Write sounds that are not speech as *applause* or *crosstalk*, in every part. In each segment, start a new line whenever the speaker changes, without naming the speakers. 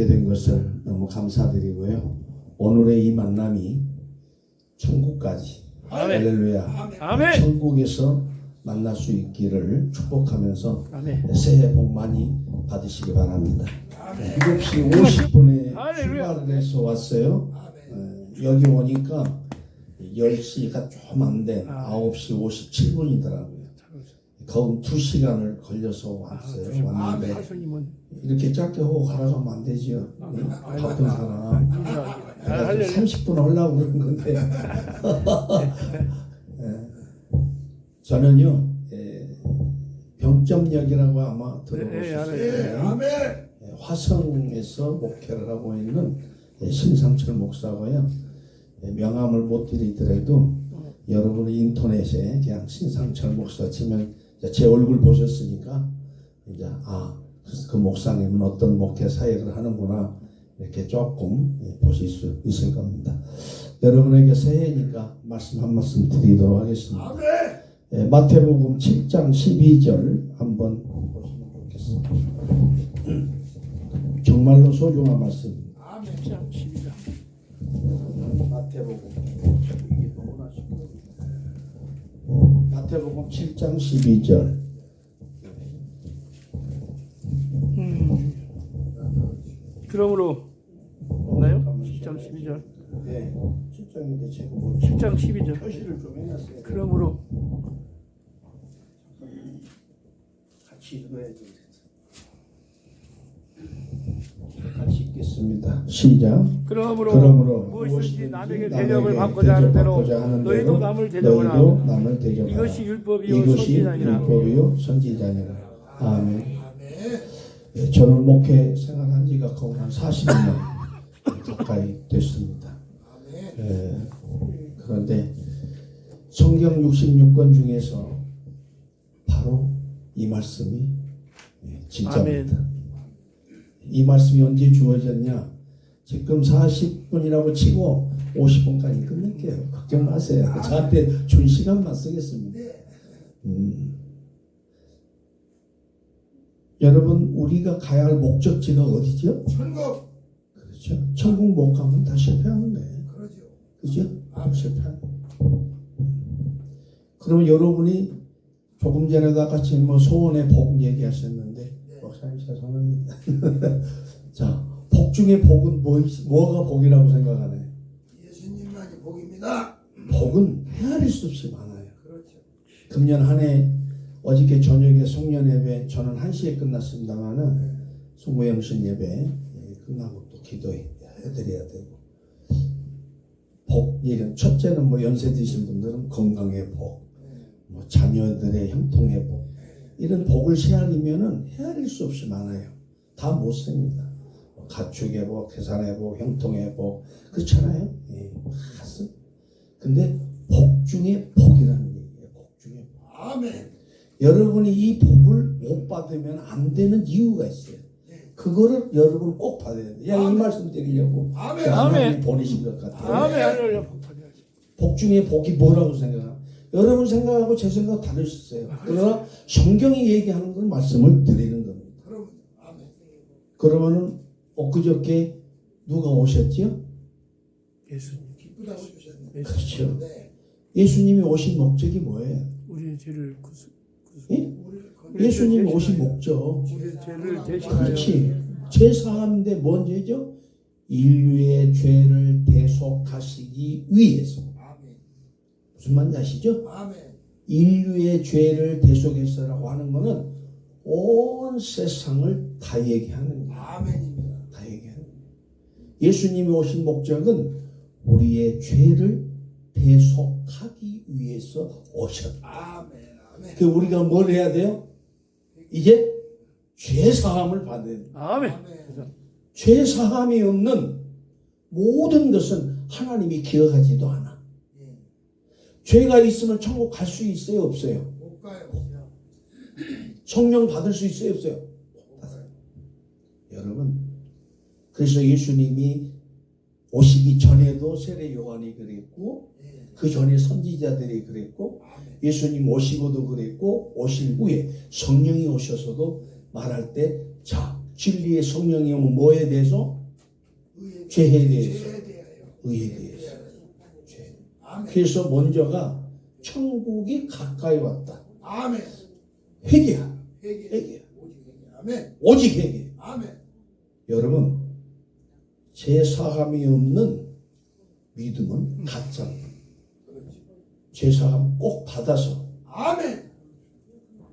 있게 된 것을 너무 감사드리고요. 오늘의 이 만남이 천국까지
아멘.
할렐루야
아멘.
천국에서 만날 수 있기를 축복하면서
아멘.
새해 복 많이 받으시기 바랍니다. 7시 50분에
할렐루야.
출발을 해서 왔어요. 어, 여기 오니까 10시가 좀 안된
아.
9시 57분이더라고요. 거의 2시간을 걸려서 왔어요. 왔는데
하수님은
이렇게 짧게 하고 가라가면 안 되지요. 응? 바쁜 사람.
아,
그래서
할렐루야.
30분 하려고 그러는 건데. *laughs* 예. 저는요, 예, 병점역이라고 아마
네,
들어보셨을
네,
거예요. 예, 화성에서 목회를 하고 있는 예, 신상철 목사고요. 예, 명함을 못 드리더라도 여러분이 인터넷에 그냥 신상철 목사 치면 이 제제 얼굴 보셨으니까 이제 아, 그, 그 목사님은 어떤 목회 사역을 하는구나 이렇게 조금 예, 보실 수 있을 겁니다. 여러분에게 새해니까 말씀 한 말씀 드리도록 하겠습니다. 예, 마태복음 7장 12절 한번 보시면 좋겠습니다. 정말로 소중한 말씀입니다.
장 12장.
마태복음 마태복음 7장 12절
음. 그러므로 없나요? 7장 12절.
네, 7장인데 제가 뭐
7장 12절.
표시를 좀 해놨어요.
그러므로
같이 읽어야 되겠다. 같이 읽겠습니다. 시작.
그러므로,
그러므로
무엇이든지 남에게 대접을 받고자 하는 대로 너희도 남을 대접하라. 이것이 율법이요
이것이
선지자니라.
율법이요 선지자니라. 아멘. 예, 저는 목회 생활한 지가 거의 한 40년 *laughs* 가까이 됐습니다. 예, 그런데 성경 66권 중에서 바로 이 말씀이 예, 진짜입니다. 이 말씀이 언제 주어졌냐? 지금 40분이라고 치고 50분까지 끝낼게요. 걱정 마세요. 저한테 준 시간만 쓰겠습니다. 음. 여러분 우리가 가야 할 목적지가 어디죠?
천국
그렇죠. 천국 못 가면 다 실패하는 거예요.
그러죠.
그죠? 다 실패하는 거예요. 그럼 여러분이 조금 전에도 같이 뭐 소원의 복 얘기하셨는데 목사님 죄송합니다. *laughs* 자, 복 중에 복은 뭐, 있- 뭐가 복이라고 생각하나요?
예수님만이 복입니다.
복은 헤아릴 수 없이 많아요.
그렇죠.
금년 한 해 어저께 저녁에 송년 예배 저는 1시에 끝났습니다만은 송구영신 예배 예, 끝나고 또 기도해드려야 되고 복 이런 첫째는 뭐 연세 드신 분들은 건강의 복, 뭐 자녀들의 형통의 복 이런 복을 헤아리면은 헤아릴 수 없이 많아요. 다 못 셉니다. 뭐 가축의 복, 계산의 복, 형통의 복 그렇잖아요. 예, 다 써. 근데 복 중에 복이라는 얘기예요. 복 중에 복.
아멘.
여러분이 이 복을 못 받으면 안 되는 이유가 있어요. 그거를 여러분 꼭 받아야 돼요. 야, 이 말씀 드리려고
아멘.
하나님이 보내신 것 같아요.
아멘. 복
중에 복이 뭐라고 생각하나? 여러분 생각하고 제 생각 다를 수 있어요. 그러나 성경이 얘기하는 건 말씀을 드리는 겁니다. 그러면은 엊그저께 누가 오셨지요?
예수님
기쁘다고 주셨네.
그렇죠.
네.
예수님이 오신 목적이 뭐예요?
우리의 죄를 구수, 구수
예? 예수님이 오신 목적.
우리의 죄를 대신하여
그렇지. 죄 사함인데 뭔 죄죠? 인류의 죄를 대속하시기 위해서. 무슨 말인지 아시죠?
아멘.
인류의 죄를 대속해서라고 하는 것은 온 세상을 다 얘기하는 거예요.
아멘입니다.
다 얘기하는 거예요. 예수님이 오신 목적은 우리의 죄를 대속하기 위해서 오셨다.
아멘. 아멘.
그 우리가 뭘 해야 돼요? 이제 죄 사함을 받아야 돼요.
아멘.
죄 사함이 없는 모든 것은 하나님이 기억하지도 않아.
예.
죄가 있으면 천국 갈 수 있어요, 없어요?
못 가요.
성령 받을 수 있어요, 없어요? 여러분, 그래서 예수님이 오시기 전에도 세례 요한이 그랬고,
예.
그 전에 선지자들이 그랬고. 예수님 오시고도 그랬고, 오실 후에 성령이 오셔서도 말할 때, 자, 진리의 성령이 오면 뭐에 대해서? 죄에 대해서. 의에 대해서. 그래서 먼저가 천국이 가까이 왔다.
아멘
회개야.
회개
회개.
오직 회개 아멘
오직 회개.
아멘
여러분, 제 사함이 없는 믿음은 가짜. 제 사함 꼭 받아서
아멘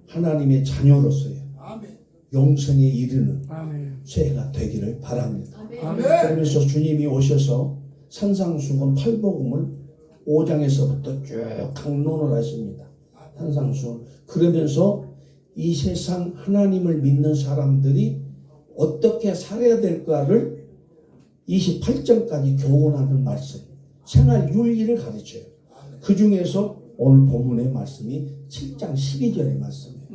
하나님의 자녀로서의
아멘
영생에 이르는
아멘.
죄가 되기를 바랍니다.
아멘
그러면서 주님이 오셔서 산상수훈 팔복음을 5장에서부터 쭉 강론을 하십니다. 산상수훈. 그러면서 이 세상 하나님을 믿는 사람들이 어떻게 살아야 될까를 28장까지 교훈하는 말씀, 생활 윤리를 가르쳐요. 그 중에서 오늘 본문의 말씀이 7장 12절의 말씀이에요.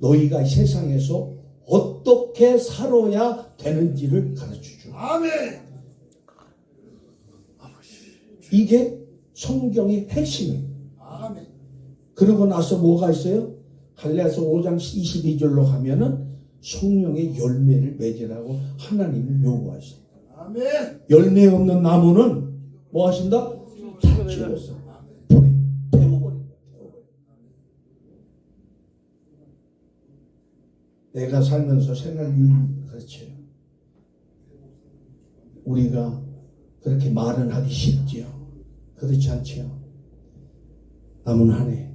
너희가 이 세상에서 어떻게 살아야 되는지를 가르쳐 줘.
아멘
이게 성경의 핵심이에요.
아멘
그러고 나서 뭐가 있어요? 갈라서 5장 22절로 가면은 성령의 열매를 맺으라고 하나님을 요구하셔요.
아멘
열매 없는 나무는 뭐 하신다? 다. 태워버린다. 내가 살면서 생활윤 가르쳐요. 우리가 그렇게 말은 하기 쉽지요. 그렇지 않지요. 남은 한 해,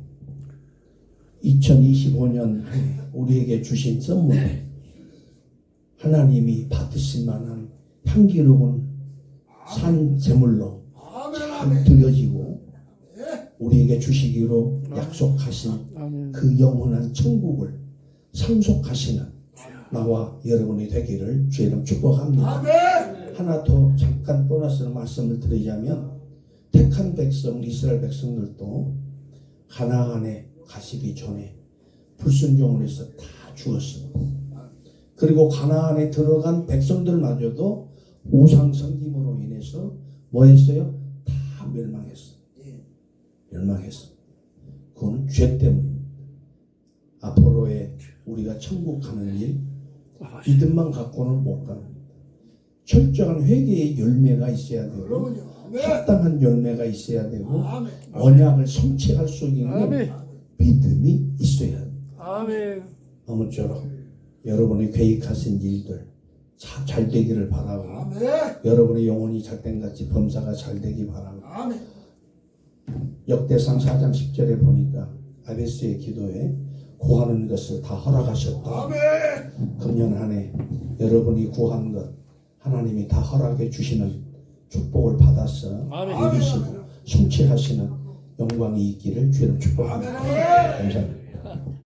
2025년 한 해, 우리에게 주신 선물, 하나님이 받으실 만한 향기로운 산 제물로 잘
아멘
드려지고
예
우리에게 주시기로 약속하신. 그 영원한 천국을 상속하시는 나와 여러분이 되기를 주의 이름 축복합니다. 하나 더 잠깐 보너스 말씀을 드리자면 택한 백성 이스라엘 백성들도 가나안에 가시기 전에 불순종을 해서 다 죽었습니다. 그리고 가나안에 들어간 백성들마저도 우상 섬김으로 인해서 뭐 했어요? 다 멸망했어요.
예.
멸망했어. 그거는 죄 때문입니다. 앞으로의 우리가 천국 가는 일 믿음만 갖고는 못 갑니다. 철저한 회개의 열매가 있어야 되고 합당한 열매가 있어야 되고
아멘
언약을 성취할 수 있는
아멘.
믿음이 있어야 합니다.
아멘.
아무쪼록 여러분이 계획하신 일들 자- 잘 되기를 바라고
아멘
여러분의 영혼이 잘된같이 범사가 잘 되기 바라고
아멘
역대상 4장 10절에 보니까 아베스의 기도에 구하는 것을 다 허락하셨다.
아멘
금년 한해 여러분이 구한 것 하나님이 다 허락해 주시는 축복을 받아서. 누리시고 성취하시는 영광이 있기를 주님 축복합니다. 감사합니다.